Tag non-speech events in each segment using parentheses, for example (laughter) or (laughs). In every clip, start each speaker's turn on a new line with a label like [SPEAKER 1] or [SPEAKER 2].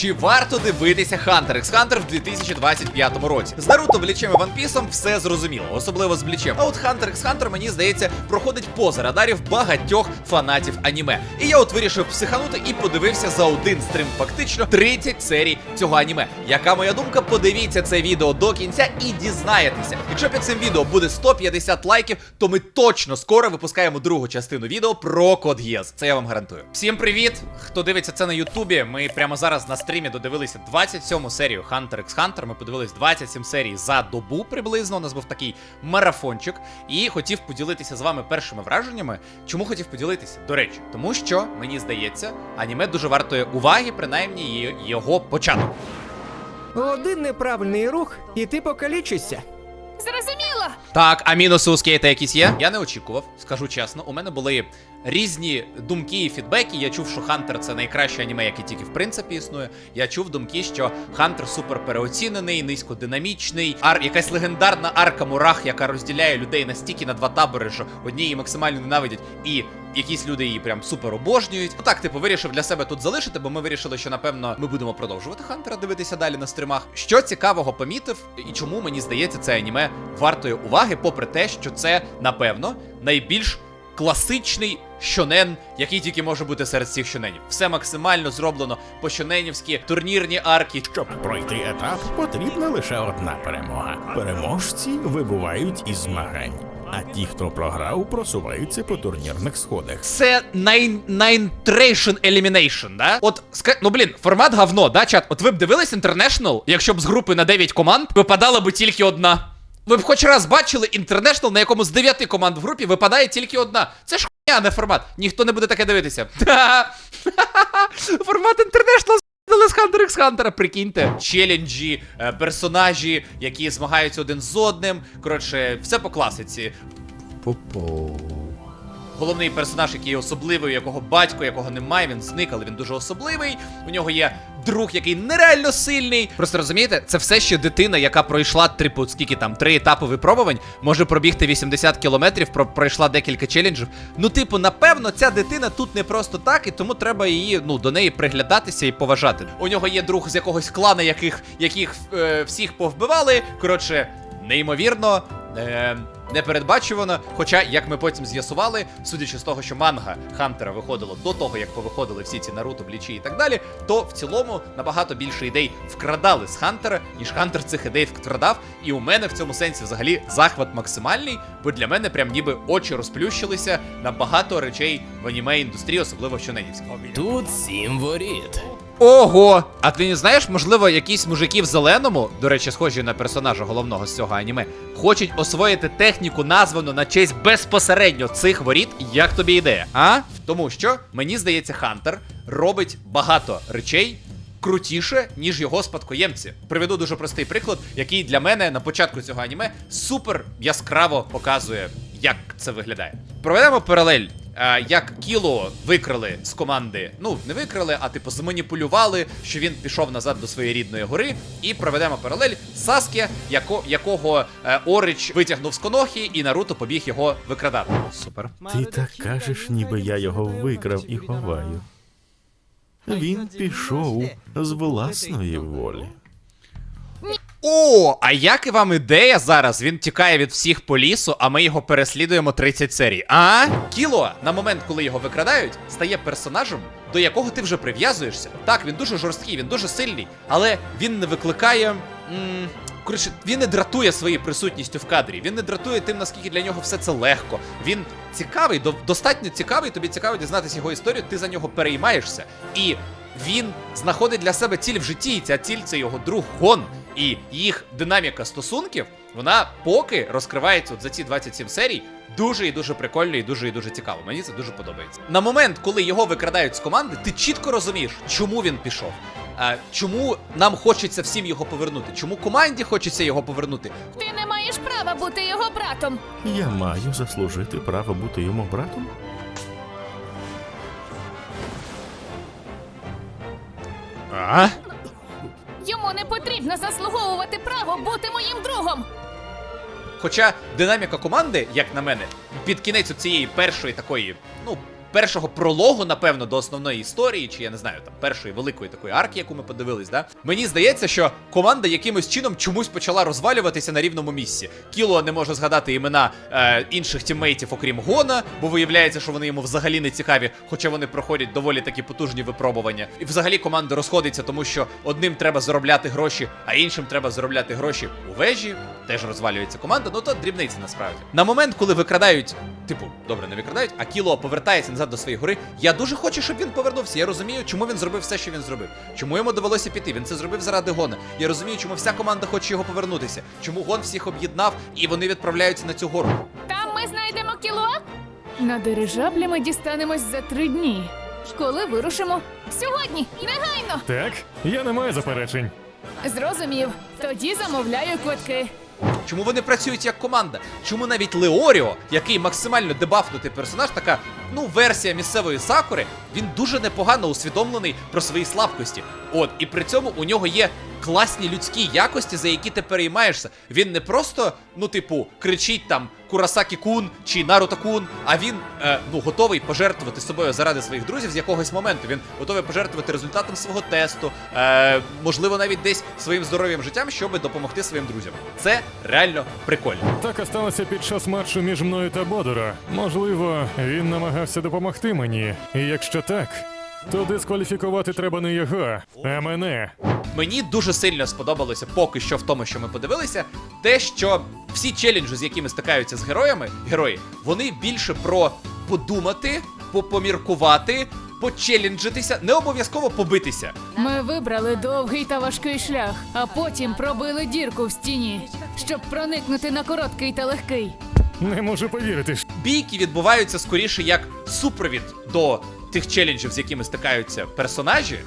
[SPEAKER 1] Чи варто дивитися Hunter x Hunter в 2025 році? З Наруто, Блічем і Piece все зрозуміло, особливо з Блічем. А от Hunter x Hunter, мені здається, проходить поза радарів багатьох фанатів аніме. І я от вирішив психанути і подивився за один стрим фактично 30 серій цього аніме. Яка моя думка? Подивіться це відео до кінця і дізнаєтеся. Якщо під цим відео буде 150 лайків, то ми точно скоро випускаємо другу частину відео про код Гіас. Це я вам гарантую. Всім привіт! Хто дивиться це на Ютубі? Ми прямо зараз на стрімі додивилися 27 серію Hunter x Hunter. Ми подивились 27 серій за добу приблизно. У нас був такий марафончик. І хотів поділитися з вами першими враженнями. Чому хотів поділитися? До речі, тому що мені здається, аніме дуже вартує уваги, принаймні його початок.
[SPEAKER 2] Один неправильний рух, і ти покалічишся.
[SPEAKER 3] Зрозуміло.
[SPEAKER 1] Так, а мінуси у скейта якісь є? Я не очікував, скажу чесно. У мене були різні думки і фідбеки. Я чув, що Хантер це найкраще аніме, яке тільки в принципі існує. Я чув думки, що Хантер супер переоцінений, низькодинамічний, ар якась легендарна арка мурах, яка розділяє людей настільки на два табори, що одні її максимально ненавидять, і якісь люди її прям супер обожнюють. Ну так, типу, вирішив для себе тут залишити, бо ми вирішили, що напевно ми будемо продовжувати Хантера дивитися далі на стримах. Що цікавого помітив, і чому мені здається, це аніме вартої уваги, попри те, що це напевно найбільш класичний щонен, який тільки може бути серед всіх щоненів. Все максимально зроблено по щоненівськи, турнірні арки.
[SPEAKER 4] Щоб пройти етап, потрібна лише одна перемога. Переможці вибувають із змагань, а ті, хто програв, просуваються по турнірних сходах.
[SPEAKER 1] Це Ninetration Elimination, да? От, ска... ну блін, формат говно, да, чат? От ви б дивились International, якщо б з групи на 9 команд випадала б тільки одна. Ви б хоч раз бачили International, на якому з 9 команд в групі випадає тільки одна. Це ж а не формат. Ніхто не буде таке дивитися. (laughs) Формат International з Хантер Hunter Хантера, прикиньте. Челенджі, е, персонажі, які змагаються один з одним. Коротше, все по класиці. Головний персонаж, який особливий, у якого батько, якого немає, він зник, але він дуже особливий. У нього є друг, який нереально сильний. Просто розумієте, це все ще дитина, яка пройшла трипу, скільки там, три етапи випробувань, може пробігти 80 кілометрів, про пройшла декілька челенджів. Ну, типу, напевно, ця дитина тут не просто так, і тому треба її, ну, до неї приглядатися і поважати. У нього є друг з якогось клана, яких, яких е, всіх повбивали. Коротше, неймовірно. Е, Непередбачувано, хоча, як ми потім з'ясували, судячи з того, що манга Хантера виходила до того, як повиходили всі ці Наруто, Блічі і так далі, то в цілому набагато більше ідей вкрадали з Хантера, ніж Хантер цих ідей вкрадав. І у мене в цьому сенсі взагалі захват максимальний, бо для мене прям ніби очі розплющилися на багато речей в аніме індустрії, особливо в щоненівській.
[SPEAKER 5] Тут сім воріт.
[SPEAKER 1] Ого! А ти не знаєш, можливо, якісь мужики в зеленому, до речі, схожі на персонажа головного з цього аніме, хочуть освоїти техніку, названу на честь безпосередньо цих воріт. Як тобі ідея? А? Тому що мені здається, Хантер робить багато речей. Крутіше, ніж його спадкоємці. Приведу дуже простий приклад, який для мене на початку цього аніме супер яскраво показує, як це виглядає. Проведемо паралель як Кіло викрали з команди. Ну, не викрали, а типу зманіпулювали, що він пішов назад до своєї рідної гори. І проведемо паралель Саске, яко, якого е, Орич витягнув з Конохі, і Наруто побіг його викрадати. Супер.
[SPEAKER 4] Ти так кажеш, ніби я його викрав і ховаю. Він пішов з власної волі.
[SPEAKER 1] О, а як і вам ідея зараз? Він тікає від всіх по лісу, а ми його переслідуємо 30 серій. А? Кіло, на момент, коли його викрадають, стає персонажем, до якого ти вже прив'язуєшся. Так, він дуже жорсткий, він дуже сильний, але він не викликає. М- Коротше, він не дратує своєю присутністю в кадрі. Він не дратує тим, наскільки для нього все це легко. Він цікавий, до- достатньо цікавий. Тобі цікаво дізнатися його історію. Ти за нього переймаєшся. І він знаходить для себе ціль в житті. І ця ціль це його друг Гон. І їх динаміка стосунків, вона поки розкривається от за ці 27 серій. Дуже і дуже прикольно і дуже і дуже цікаво. Мені це дуже подобається. На момент, коли його викрадають з команди, ти чітко розумієш, чому він пішов. А, чому нам хочеться всім його повернути? Чому команді хочеться його повернути?
[SPEAKER 3] Ти не маєш права бути його братом.
[SPEAKER 4] Я маю заслужити право бути йому братом?
[SPEAKER 1] А?
[SPEAKER 3] Йому не потрібно заслуговувати право бути моїм другом.
[SPEAKER 1] Хоча динаміка команди, як на мене, під кінець цієї першої такої, ну, першого прологу, напевно, до основної історії, чи я не знаю, там першої великої такої арки, яку ми подивились, да? Мені здається, що команда якимось чином чомусь почала розвалюватися на рівному місці. Кіло не може згадати імена е, інших тіммейтів, окрім Гона, бо виявляється, що вони йому взагалі не цікаві, хоча вони проходять доволі такі потужні випробування. І взагалі команда розходиться, тому що одним треба заробляти гроші, а іншим треба заробляти гроші у вежі. Теж розвалюється команда, ну то дрібниці насправді. На момент, коли викрадають, типу, добре, не викрадають, а кіло повертається назад до своєї гори. Я дуже хочу, щоб він повернувся. Я розумію, чому він зробив все, що він зробив. Чому йому довелося піти? Він це зробив заради гона. Я розумію, чому вся команда хоче його повернутися. Чому гон всіх об'єднав і вони відправляються на цю гору.
[SPEAKER 3] Там ми знайдемо кіло. На дирижаблі ми дістанемось за три дні. Коли вирушимо? Сьогодні, негайно!
[SPEAKER 6] Так, я не маю заперечень.
[SPEAKER 3] Зрозумів. Тоді замовляю квитки.
[SPEAKER 1] Чому вони працюють як команда? Чому навіть Леоріо, який максимально дебафнутий персонаж, така ну версія місцевої сакури, він дуже непогано усвідомлений про свої слабкості. От і при цьому у нього є класні людські якості, за які ти переймаєшся. Він не просто, ну, типу, кричить там Курасакі Кун чи Наруто Кун, а він е, ну готовий пожертвувати собою заради своїх друзів з якогось моменту. Він готовий пожертвувати результатом свого тесту, е, можливо, навіть десь своїм здоров'ям життям, щоб допомогти своїм друзям. Це реально прикольно.
[SPEAKER 6] Так сталося під час матчу між мною та Бодора. Можливо, він намагався допомогти мені. І якщо так, то дискваліфікувати треба не його, а мене.
[SPEAKER 1] Мені дуже сильно сподобалося поки що в тому, що ми подивилися, те, що всі челенджі, з якими стикаються з героями, герої, вони більше про подумати, попоміркувати, почеленджитися, не обов'язково побитися.
[SPEAKER 3] Ми вибрали довгий та важкий шлях, а потім пробили дірку в стіні, щоб проникнути на короткий та легкий.
[SPEAKER 6] Не можу повірити.
[SPEAKER 1] Бійки відбуваються скоріше як супровід до тих челенджів, з якими стикаються персонажі.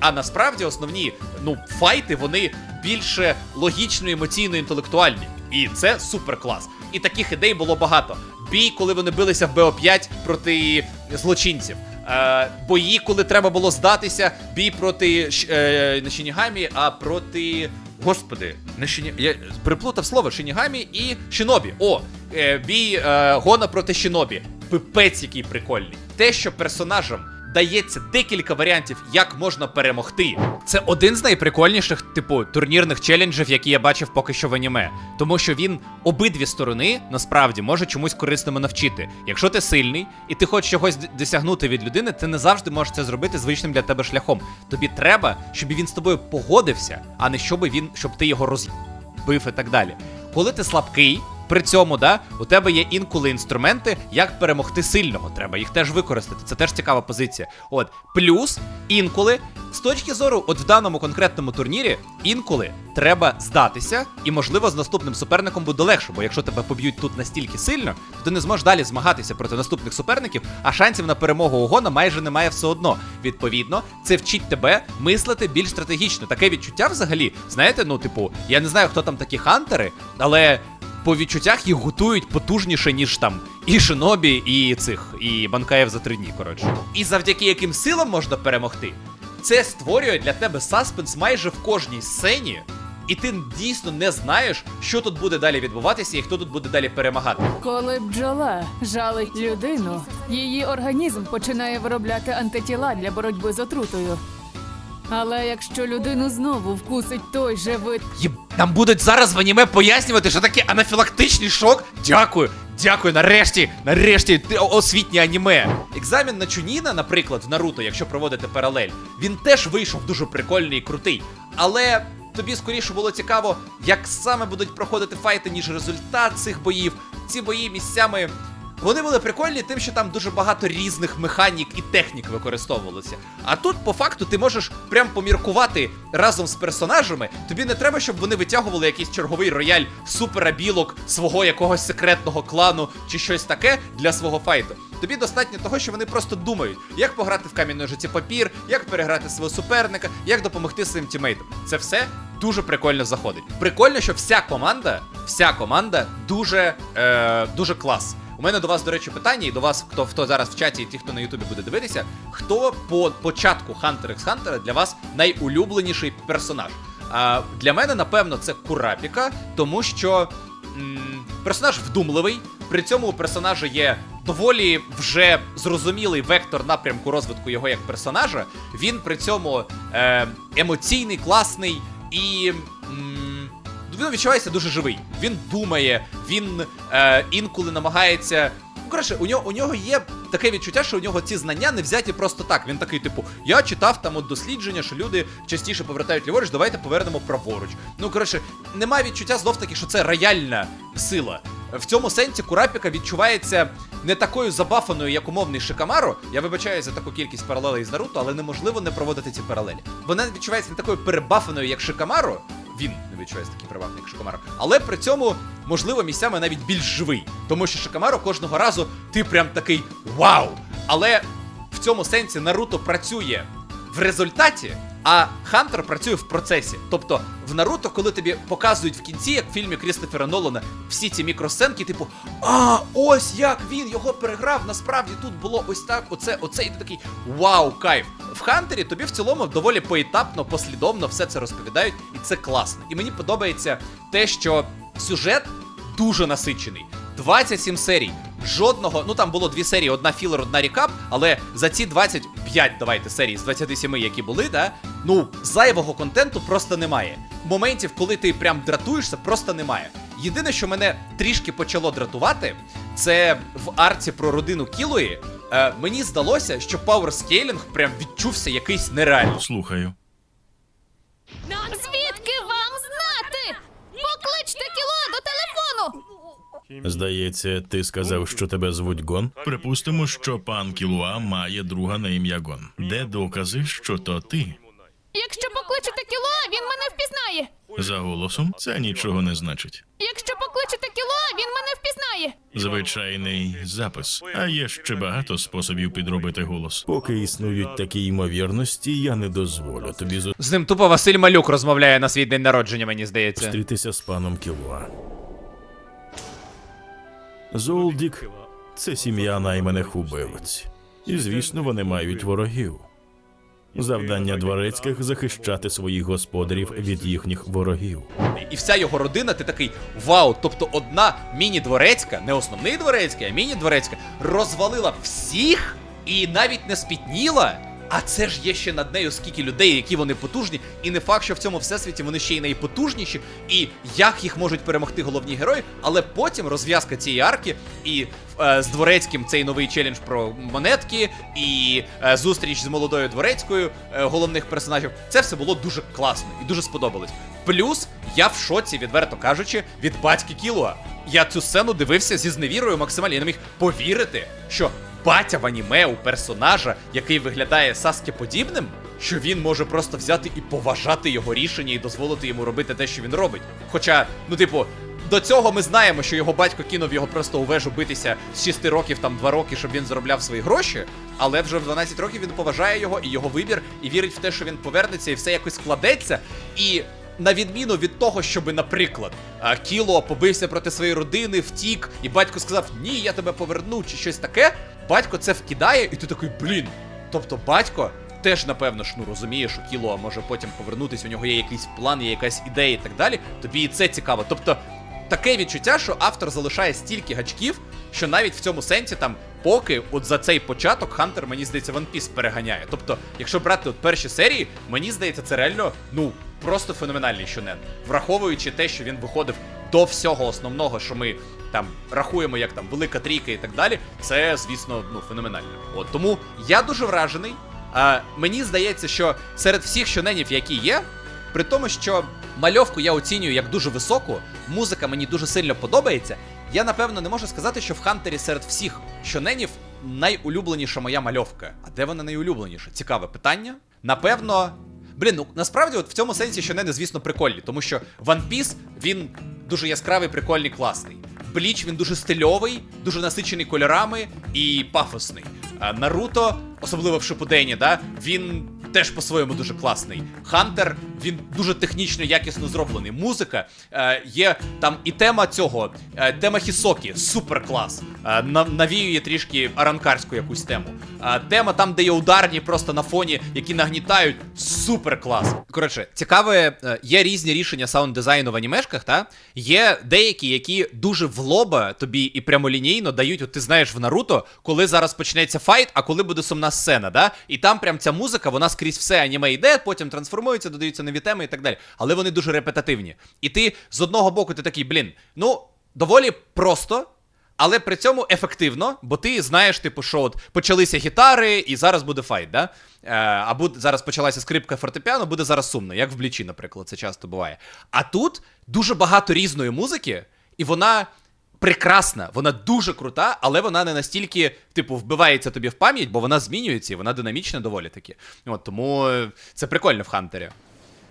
[SPEAKER 1] А насправді основні ну файти вони більше логічно, емоційно, інтелектуальні. І це супер клас. І таких ідей було багато. Бій, коли вони билися в БО5 проти злочинців. Е, бої, коли треба було здатися, бій проти е, не Шінігамі, а проти. Господи, не Шині... Я приплутав слово Шинігамі і Шинобі. О, е, бій е, Гона проти Шинобі. Пипець, який прикольний. Те, що персонажам дається декілька варіантів, як можна перемогти. Це один з найприкольніших, типу, турнірних челенджів, які я бачив поки що в аніме. Тому що він обидві сторони насправді може чомусь корисному навчити. Якщо ти сильний і ти хочеш чогось досягнути від людини, ти не завжди можеш це зробити звичним для тебе шляхом. Тобі треба, щоб він з тобою погодився, а не щоб він, щоб ти його розбив і так далі. Коли ти слабкий, при цьому, да, у тебе є інколи інструменти, як перемогти сильного. Треба їх теж використати. Це теж цікава позиція. От плюс інколи, з точки зору, от в даному конкретному турнірі, інколи треба здатися, і можливо з наступним суперником буде легше, бо якщо тебе поб'ють тут настільки сильно, то ти не зможеш далі змагатися проти наступних суперників, а шансів на перемогу Огона майже немає все одно. Відповідно, це вчить тебе мислити більш стратегічно. Таке відчуття взагалі, знаєте, ну, типу, я не знаю, хто там такі хантери, але по відчуттях їх готують потужніше, ніж там і Шинобі, і цих, і Банкаєв за три дні, коротше. І завдяки яким силам можна перемогти, це створює для тебе саспенс майже в кожній сцені. І ти дійсно не знаєш, що тут буде далі відбуватися і хто тут буде далі перемагати.
[SPEAKER 3] Коли бджола жалить людину, її організм починає виробляти антитіла для боротьби з отрутою. Але якщо людину знову вкусить той же вид
[SPEAKER 1] Єб... Нам будуть зараз в аніме пояснювати, що таке анафілактичний шок. Дякую, дякую, нарешті, нарешті, освітнє аніме. Екзамен на Чуніна, наприклад, в Наруто, якщо проводити паралель, він теж вийшов дуже прикольний і крутий. Але тобі скоріше було цікаво, як саме будуть проходити файти, ніж результат цих боїв. Ці бої місцями. Вони були прикольні тим, що там дуже багато різних механік і технік використовувалося. А тут, по факту, ти можеш прям поміркувати разом з персонажами. Тобі не треба, щоб вони витягували якийсь черговий рояль супера білок свого якогось секретного клану чи щось таке для свого файту. Тобі достатньо того, що вони просто думають, як пограти в камінь ножиці папір, як переграти свого суперника, як допомогти своїм тімейтам. Це все дуже прикольно заходить. Прикольно, що вся команда, вся команда дуже, е, дуже клас. У мене до вас, до речі, питання, і до вас, хто хто зараз в чаті, і ті, хто на Ютубі буде дивитися, хто по початку Hunter x Hunter для вас найулюбленіший персонаж? А, для мене, напевно, це Курапіка, тому що м, персонаж вдумливий. При цьому у персонажа є доволі вже зрозумілий вектор напрямку розвитку його як персонажа. Він при цьому е, емоційний, класний і. м, він відчувається дуже живий. Він думає, він е, інколи намагається. Ну, у нього у нього є таке відчуття, що у нього ці знання не взяті просто так. Він такий, типу, я читав там от дослідження, що люди частіше повертають ліворуч, давайте повернемо праворуч. Ну коротше, немає відчуття знов таки, що це рояльна сила. В цьому сенсі Курапіка відчувається не такою забафаною, як умовний Шикамаро. Я вибачаю за таку кількість паралелей з Наруто, але неможливо не проводити ці паралелі. Вона відчувається не такою перебафаною, як Шикамаро. Він не відчуває такий приватний, як Шикамаро. Але при цьому, можливо, місцями навіть більш живий. Тому що Шикамаро кожного разу ти прям такий вау! Але в цьому сенсі Наруто працює в результаті, а Хантер працює в процесі. Тобто в Наруто, коли тобі показують в кінці, як в фільмі Крістофера Нолана, всі ці мікросценки, типу, а ось як він його переграв. Насправді тут було ось так, оце, оце, і ти такий вау, кайф. В Хантері тобі в цілому доволі поетапно, послідовно все це розповідають, і це класно. І мені подобається те, що сюжет дуже насичений. 27 серій. Жодного, ну там було дві серії, одна філер, одна рекап, але за ці 25, давайте, серій з 27, які були, да, ну, зайвого контенту просто немає. Моментів, коли ти прям дратуєшся, просто немає. Єдине, що мене трішки почало дратувати, це в арці про родину Кілої. Е, мені здалося, що пауерскейлінг прям відчувся якийсь нереальний.
[SPEAKER 4] Слухаю.
[SPEAKER 7] Звідки вам знати? Покличте кіло до телефону.
[SPEAKER 4] Здається, ти сказав, що тебе звуть Гон. Припустимо, що пан Кілуа має друга на ім'я Гон. Де докази, що то ти?
[SPEAKER 7] Якщо покличете кіло, він мене впізнає.
[SPEAKER 4] За голосом це нічого не значить.
[SPEAKER 7] Якщо покличете кіло, він мене впізнає.
[SPEAKER 4] Звичайний запис. А є ще багато способів підробити голос. Поки існують такі ймовірності, я не дозволю тобі
[SPEAKER 1] З ним тупо Василь Малюк розмовляє на свій день народження, мені здається.
[SPEAKER 4] зустрітися з паном Кілуа. Золдік це сім'я найманих убивць. І звісно, вони мають ворогів. Завдання дворецьких захищати своїх господарів від їхніх ворогів.
[SPEAKER 1] І вся його родина, ти такий вау. Тобто одна міні-дворецька, не основний дворецький, а міні-дворецька, розвалила всіх і навіть не спітніла. А це ж є ще над нею скільки людей, які вони потужні, і не факт, що в цьому всесвіті вони ще й найпотужніші, і як їх можуть перемогти головні герої, але потім розв'язка цієї арки і е, з дворецьким цей новий челендж про монетки, і е, зустріч з молодою дворецькою е, головних персонажів. Це все було дуже класно і дуже сподобалось. Плюс я в шоці, відверто кажучи, від батьки Кілуа. Я цю сцену дивився зі зневірою максимально. Я не міг повірити, що батя в аніме у персонажа, який виглядає Саске подібним, що він може просто взяти і поважати його рішення і дозволити йому робити те, що він робить. Хоча, ну, типу. До цього ми знаємо, що його батько кинув його просто у вежу битися з 6 років, там 2 роки, щоб він заробляв свої гроші. Але вже в 12 років він поважає його і його вибір, і вірить в те, що він повернеться, і все якось складеться. І на відміну від того, щоб, наприклад, Кіло побився проти своєї родини, втік, і батько сказав: Ні, я тебе поверну, чи щось таке. Батько це вкидає, і ти такий, блін. Тобто, батько теж, напевно ж, ну розуміє, що Кіло може потім повернутися, у нього є якийсь план, є якась ідея і так далі. Тобі і це цікаво. Тобто, таке відчуття, що автор залишає стільки гачків, що навіть в цьому сенсі там. Поки от за цей початок Хантер, мені здається, One Piece переганяє. Тобто, якщо брати от перші серії, мені здається, це реально ну просто феноменальний щонен. Враховуючи те, що він виходив до всього основного, що ми там рахуємо як там велика трійка і так далі, це, звісно, ну феноменально. От тому я дуже вражений. А, мені здається, що серед всіх щоненів, які є, при тому, що мальовку я оцінюю як дуже високу, музика мені дуже сильно подобається. Я напевно не можу сказати, що в Хантері серед всіх щоненів найулюбленіша моя мальовка. А де вона найулюбленіша? Цікаве питання. Напевно. Блін, ну насправді от в цьому сенсі щонени, звісно, прикольні, тому що One Piece, він дуже яскравий, прикольний, класний. Бліч він дуже стильовий, дуже насичений кольорами і пафосний. А Наруто, особливо в Шипудені, да, він теж по-своєму дуже класний. Хантер, він дуже технічно якісно зроблений. Музика е, є там і тема цього, е, тема Хісокі, супер клас. Е, на- навіює трішки аранкарську якусь тему. Е, тема там, де є ударні, просто на фоні, які нагнітають, супер клас. Коротше, цікаве, е, є різні рішення саунд дизайну в анімешках, та є деякі, які дуже в лоба тобі і прямолінійно дають, от ти знаєш в Наруто, коли зараз почнеться файт, а коли буде сумна сцена, да? І там прям ця музика, вона скрізь все аніме йде, потім трансформується, додаються нові теми і так далі. Але вони дуже репетативні. І ти з одного боку ти такий, блін, ну доволі просто. Але при цьому ефективно, бо ти знаєш, типу, що от почалися гітари, і зараз буде файт, да? Е, а буде, зараз почалася скрипка фортепіано, буде зараз сумно, як в блічі, наприклад, це часто буває. А тут дуже багато різної музики, і вона прекрасна, вона дуже крута, але вона не настільки, типу, вбивається тобі в пам'ять, бо вона змінюється і вона динамічна доволі таки. От тому е, це прикольно в Хантері.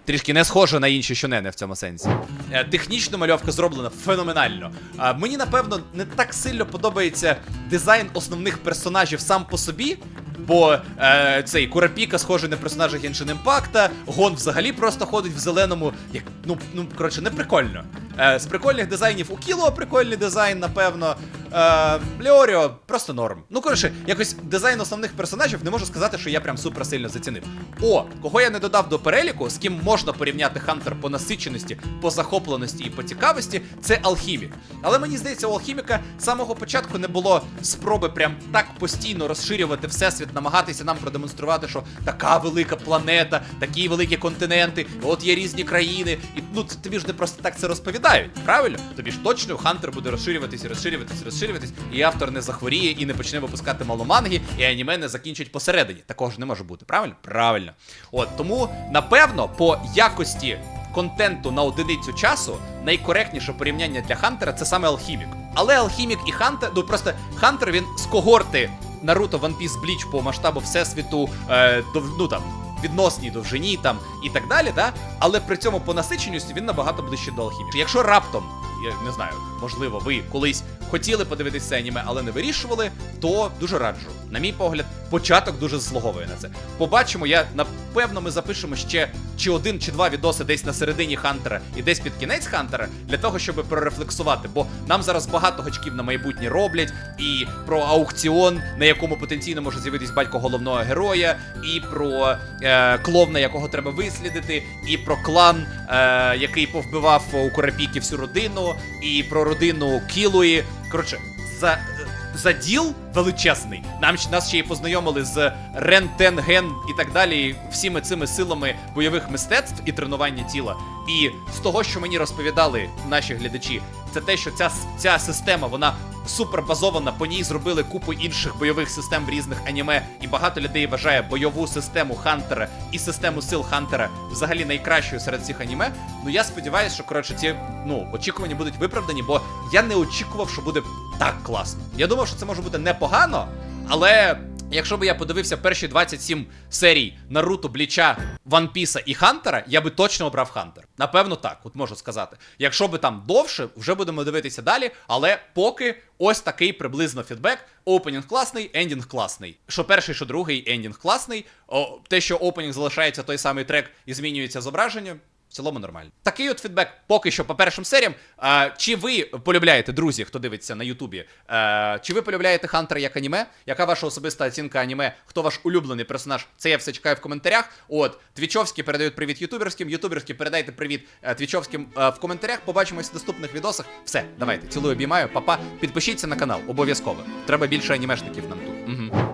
[SPEAKER 1] Трішки не схоже на інші щонени в цьому сенсі. Е, Технічно мальовка зроблена феноменально. Мені, напевно, не так сильно подобається дизайн основних персонажів сам по собі. Бо е, цей Курапіка схожий на персонажа Genshin Impact, Гон взагалі просто ходить в зеленому. Як, ну, ну коротше, не прикольно. Е, з прикольних дизайнів у Кіло прикольний дизайн, напевно. Е, Леоріо просто норм. Ну, коротше, якось дизайн основних персонажів не можу сказати, що я прям супер сильно зацінив. О, кого я не додав до переліку, з ким можна порівняти Хантер по насиченості, по захопленості і по цікавості, це Алхімік. Але мені здається, у Алхіміка з самого початку не було спроби прям так постійно розширювати всесвіт, намагатися нам продемонструвати, що така велика планета, такі великі континенти, от є різні країни. І ну тобі ж не просто так це розповідають, правильно? Тобі ж точно Хантер буде розширюватись, розширюватись, розширюватись, і автор не захворіє і не почне випускати мало манги, і аніме не закінчить посередині. Такого ж не може бути, правильно? Правильно. От тому, напевно, по якості контенту на одиницю часу найкоректніше порівняння для Хантера це саме Алхімік. Але Алхімік і Хантер, ну просто Хантер він з когорти Наруто One Piece Bleach по масштабу всесвіту, е, ну там. Відносній довжині там і так далі, да? але при цьому по насиченості він набагато ближче до алхімії. Якщо раптом, я не знаю, можливо, ви колись хотіли подивитися аніме, але не вирішували, то дуже раджу. На мій погляд, початок дуже заслуговує на це. Побачимо, я напевно ми запишемо ще чи один, чи два відоси десь на середині Хантера і десь під кінець Хантера для того, щоб прорефлексувати. Бо нам зараз багато гачків на майбутнє роблять, і про аукціон, на якому потенційно може з'явитись батько головного героя, і про е, кловна, якого треба вислідити, і про клан, е, який повбивав у Курапіки всю родину, і про родину Кілуї. Коротше, за. Заділ величезний. Нам нас ще й познайомили з рентенген і так далі, всіми цими силами бойових мистецтв і тренування тіла. І з того, що мені розповідали наші глядачі, це те, що ця, ця система вона супер базована. По ній зробили купу інших бойових систем в різних аніме, і багато людей вважає бойову систему Хантера і систему сил Хантера взагалі найкращою серед цих аніме. Ну я сподіваюся, що коротше ці ну очікування будуть виправдані, бо я не очікував, що буде так класно. Я думав, що це може бути непогано, але. Якщо б я подивився перші 27 серій Наруто, Бліча, Ван Піса і Хантера, я би точно обрав Хантер. Напевно, так, от можу сказати. Якщо би там довше, вже будемо дивитися далі. Але поки ось такий приблизно фідбек. Опенінг класний, ендінг класний. Що перший, що другий, ендінг класний. О, те, що опенінг залишається той самий трек і змінюється зображення. В цілому нормально. Такий от фідбек поки що по першим серіям. А, чи ви полюбляєте, друзі, хто дивиться на Ютубі? А, чи ви полюбляєте Хантера як аніме? Яка ваша особиста оцінка аніме? Хто ваш улюблений персонаж? Це я все чекаю в коментарях. От, твічовські передають привіт ютуберським, ютуберські передайте привіт е, твічовським е, в коментарях. Побачимось в наступних відосах. Все, давайте, цілую, обіймаю, папа. Підпишіться на канал, обов'язково. Треба більше анімешників нам тут. Угу.